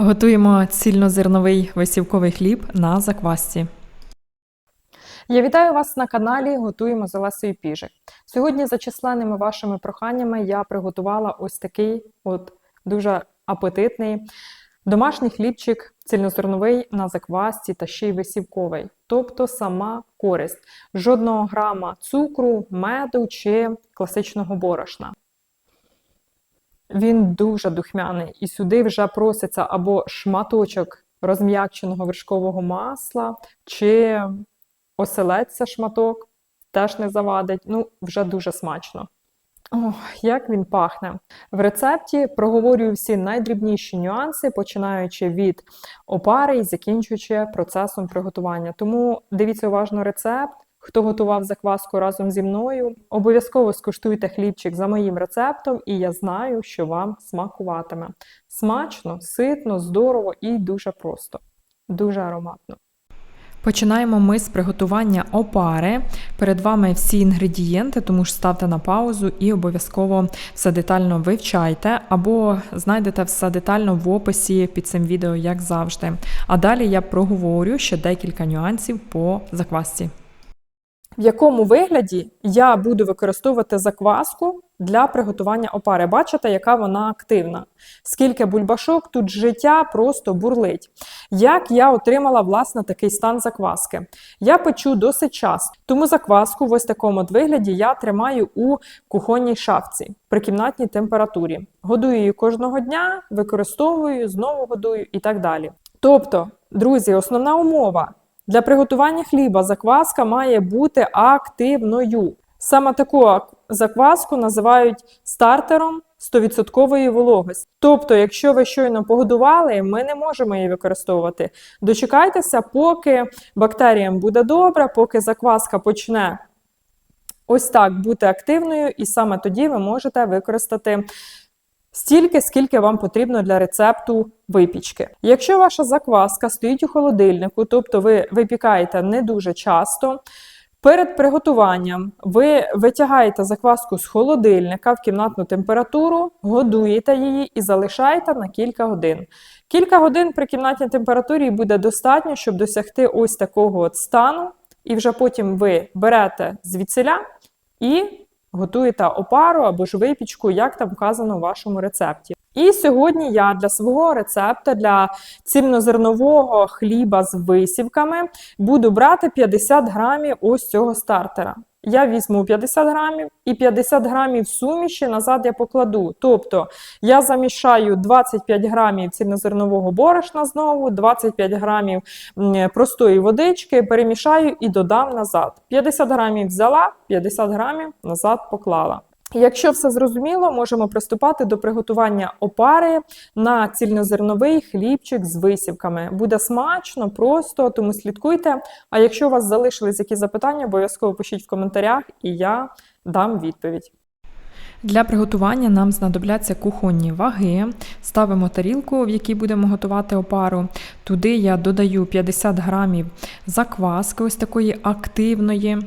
Готуємо цільнозерновий висівковий хліб на заквасці. Я вітаю вас на каналі Готуємо з Олесею Піжик. Сьогодні, за численними вашими проханнями, я приготувала ось такий от дуже апетитний домашній хлібчик цільнозерновий на заквасці та ще й висівковий. Тобто сама користь. Жодного грама цукру, меду чи класичного борошна. Він дуже духмяний, і сюди вже проситься або шматочок розм'якченого вершкового масла, чи оселедця шматок, теж не завадить. Ну, вже дуже смачно. Ох, як він пахне. В рецепті проговорюю всі найдрібніші нюанси, починаючи від опари і закінчуючи процесом приготування. Тому дивіться уважно рецепт. Хто готував закваску разом зі мною, обов'язково скуштуйте хлібчик за моїм рецептом, і я знаю, що вам смакуватиме. Смачно, ситно, здорово і дуже просто, дуже ароматно. Починаємо ми з приготування опари. Перед вами всі інгредієнти, тому ж ставте на паузу і обов'язково все детально вивчайте, або знайдете все детально в описі під цим відео, як завжди. А далі я проговорю ще декілька нюансів по заквасці. В якому вигляді я буду використовувати закваску для приготування опари? Бачите, яка вона активна. Скільки бульбашок, тут життя просто бурлить. Як я отримала власне такий стан закваски? Я печу досить час, тому закваску в ось такому от вигляді я тримаю у кухонній шафці при кімнатній температурі. Годую її кожного дня, використовую, знову годую і так далі. Тобто, друзі, основна умова. Для приготування хліба закваска має бути активною. Саме таку закваску називають стартером 100% вологості. Тобто, якщо ви щойно погодували, ми не можемо її використовувати. Дочекайтеся, поки бактеріям буде добре, поки закваска почне ось так бути активною, і саме тоді ви можете використати стільки, скільки вам потрібно для рецепту випічки. Якщо ваша закваска стоїть у холодильнику, тобто ви випікаєте не дуже часто. Перед приготуванням ви витягаєте закваску з холодильника в кімнатну температуру, годуєте її і залишаєте на кілька годин. Кілька годин при кімнатній температурі буде достатньо, щоб досягти ось такого от стану, і вже потім ви берете звідсиля і готуєте опару або ж випічку, як там вказано в вашому рецепті. І сьогодні я для свого рецепту для цільнозернового хліба з висівками буду брати 50 грамів ось цього стартера. Я візьму 50 грамів і 50 грамів суміші назад я покладу. Тобто я замішаю 25 грамів цільнозернового борошна знову, 25 грамів простої водички, перемішаю і додам назад. 50 грамів взяла, 50 грамів назад поклала. Якщо все зрозуміло, можемо приступати до приготування опари на цільнозерновий хлібчик з висівками. Буде смачно, просто, тому слідкуйте. А якщо у вас залишились якісь запитання, обов'язково пишіть в коментарях, і я дам відповідь. Для приготування нам знадобляться кухонні ваги. Ставимо тарілку, в якій будемо готувати опару. Туди я додаю 50 грамів закваски, ось такої активної.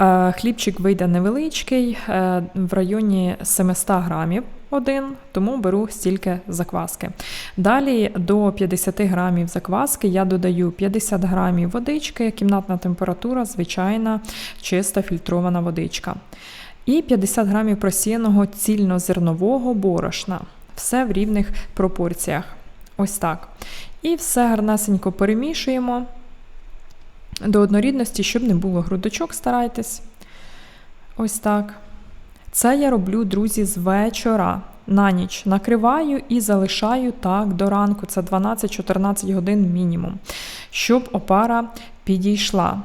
Е, хлібчик вийде невеличкий, е, в районі 700 грамів один, тому беру стільки закваски. Далі до 50 грамів закваски я додаю 50 грамів водички, кімнатна температура, звичайна чиста фільтрована водичка і 50 грамів просіяного цільнозернового борошна. Все в рівних пропорціях. Ось так. І все гарнесенько перемішуємо до однорідності, щоб не було грудочок, старайтесь. Ось так. Це я роблю, друзі, з вечора. На ніч накриваю і залишаю так до ранку. Це 12-14 годин мінімум, щоб опара підійшла.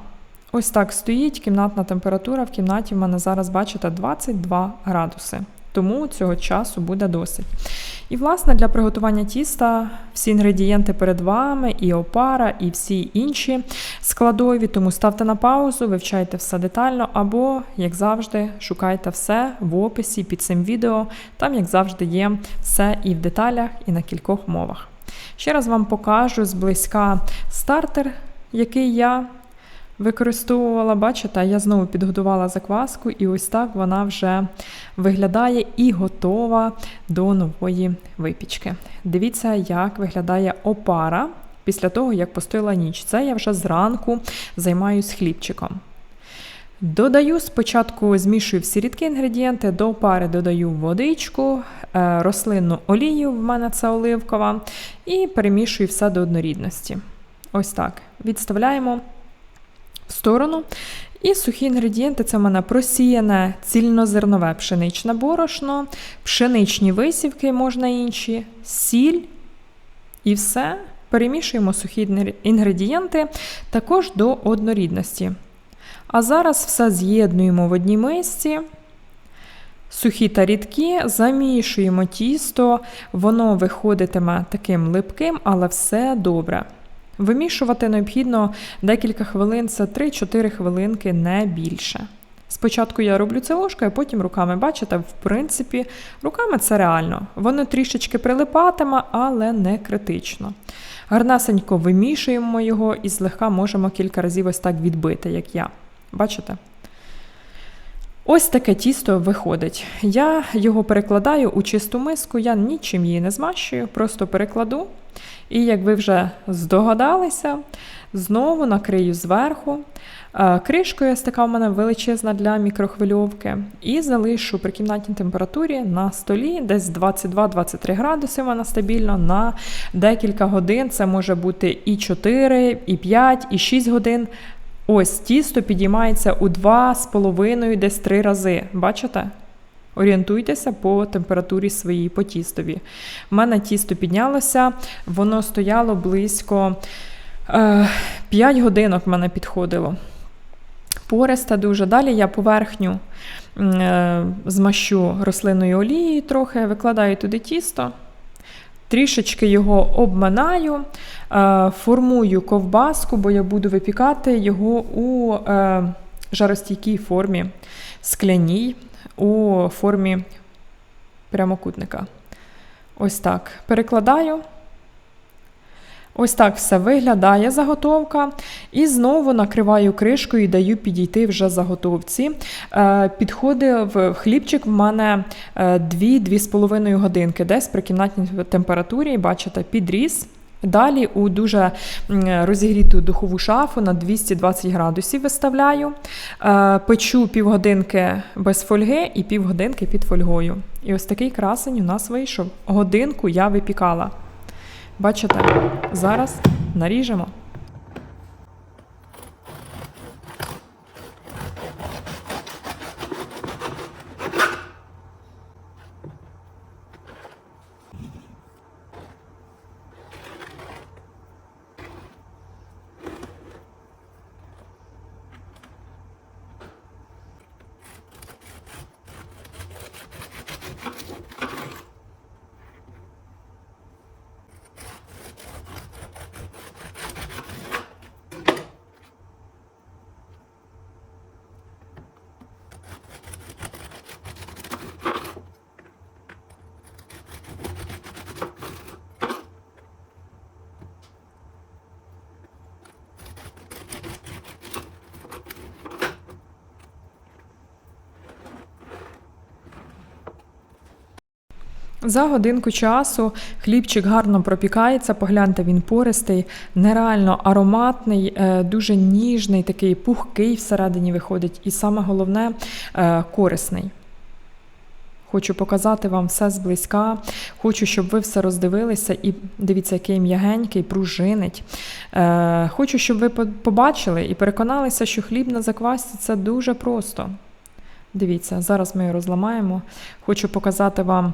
Ось так стоїть кімнатна температура. В кімнаті в мене зараз, бачите, 22 градуси. Тому цього часу буде досить. І, власне, для приготування тіста всі інгредієнти перед вами, і опара, і всі інші складові. Тому ставте на паузу, вивчайте все детально, або, як завжди, шукайте все в описі під цим відео. Там, як завжди, є все і в деталях, і на кількох мовах. Ще раз вам покажу зблизька стартер, який я використовувала, бачите, я знову підготувала закваску, і ось так вона вже виглядає і готова до нової випічки. Дивіться, як виглядає опара після того, як постояла ніч. Це я вже зранку займаюсь хлібчиком. Додаю спочатку змішую всі рідкі інгредієнти, до опари додаю водичку, е, рослинну олію, в мене це оливкова, і перемішую все до однорідності. Ось так. Відставляємо сторону. І сухі інгредієнти це в мене просіяне цільнозернове пшеничне борошно, пшеничні висівки, можна інші, сіль і все. Перемішуємо сухі інгредієнти також до однорідності. А зараз все з'єднуємо в одній мисці. Сухі та рідкі, замішуємо тісто, воно виходитиме таким липким, але все добре. Вимішувати необхідно декілька хвилин, це 3-4 хвилинки, не більше. Спочатку я роблю це ложкою, а потім руками. Бачите, в принципі, руками це реально. Воно трішечки прилипатиме, але не критично. Гарнасенько вимішуємо його і злегка можемо кілька разів ось так відбити, як я. Бачите? Ось таке тісто виходить. Я його перекладаю у чисту миску, я нічим її не змащую, просто перекладу. І як ви вже здогадалися, знову накрию зверху. Е, Кришкою ось така в мене величезна для мікрохвильовки. І залишу при кімнатній температурі на столі, десь 22-23 градуси вона стабільно на декілька годин. Це може бути і 4, і 5, і 6 годин. Ось тісто підіймається у 2,5 десь 3 рази. Бачите? Орієнтуйтеся по температурі своїй, по тістові. У мене тісто піднялося, воно стояло близько е, 5 годинок в мене підходило. Пориста дуже. Далі я поверхню е, змащу рослинною олією трохи, викладаю туди тісто, трішечки його обминаю, е, формую ковбаску, бо я буду випікати його у е, жаростійкій формі, скляній, у формі прямокутника. Ось так. Перекладаю. Ось так все виглядає заготовка. І знову накриваю кришкою і даю підійти вже заготовці. Е, підходить в хлібчик в мене 2-2,5 годинки, десь при кімнатній температурі, бачите, підріс. Далі у дуже розігріту духову шафу на 220 градусів виставляю. Е, Печу півгодинки без фольги і півгодинки під фольгою. І ось такий красень у нас вийшов. Годинку я випікала. Бачите, зараз наріжемо. За годинку часу хлібчик гарно пропікається. Погляньте, він пористий, нереально ароматний, е, дуже ніжний, такий пухкий всередині виходить, і саме головне е, корисний. Хочу показати вам все зблизька. Хочу, щоб ви все роздивилися і дивіться, який м'ягенький, пружинить. Е, хочу, щоб ви побачили і переконалися, що хліб на заквасці це дуже просто. Дивіться, зараз ми його розламаємо. Хочу показати вам,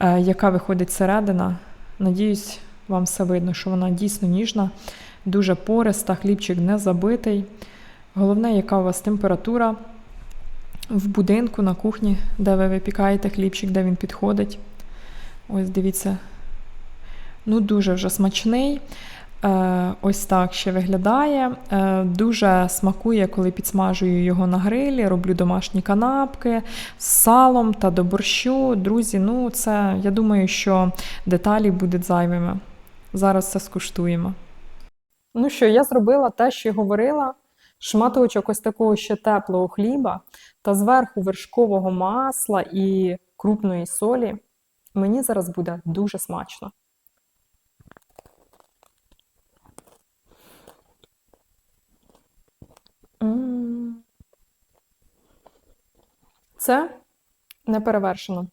е, яка виходить середина. Надіюсь, вам все видно, що вона дійсно ніжна, дуже пориста, хлібчик не забитий. Головне, яка у вас температура в будинку, на кухні, де ви випікаєте хлібчик, де він підходить. Ось дивіться. Ну, дуже вже смачний. Е, ось так ще виглядає. Е, дуже смакує, коли підсмажую його на грилі, роблю домашні канапки з салом та до борщу. Друзі, ну це я думаю, що деталі будуть зайвими. Зараз це скуштуємо. Ну що, я зробила те, що й говорила. шматочок ось такого ще теплого хліба та зверху вершкового масла і крупної солі, мені зараз буде дуже смачно. Це не перевершено.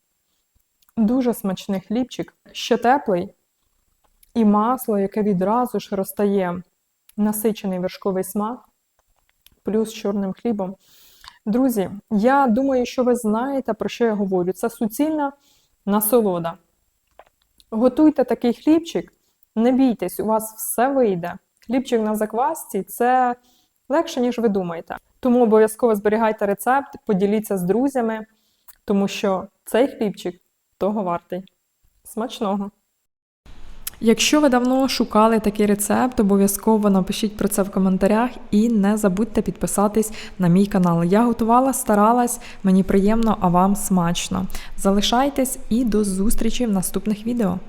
Дуже смачний хлібчик, ще теплий, і масло, яке відразу ж розтає насичений вершковий смак, плюс чорним хлібом. Друзі, я думаю, що ви знаєте, про що я говорю. Це суцільна насолода. Готуйте такий хлібчик, не бійтесь, у вас все вийде. Хлібчик на заквасці це легше, ніж ви думаєте. Тому обов'язково зберігайте рецепт, поділіться з друзями, тому що цей хлібчик того вартий. Смачного! Якщо ви давно шукали такий рецепт, обов'язково напишіть про це в коментарях і не забудьте підписатись на мій канал. Я готувала, старалась, мені приємно, а вам смачно. Залишайтесь і до зустрічі в наступних відео.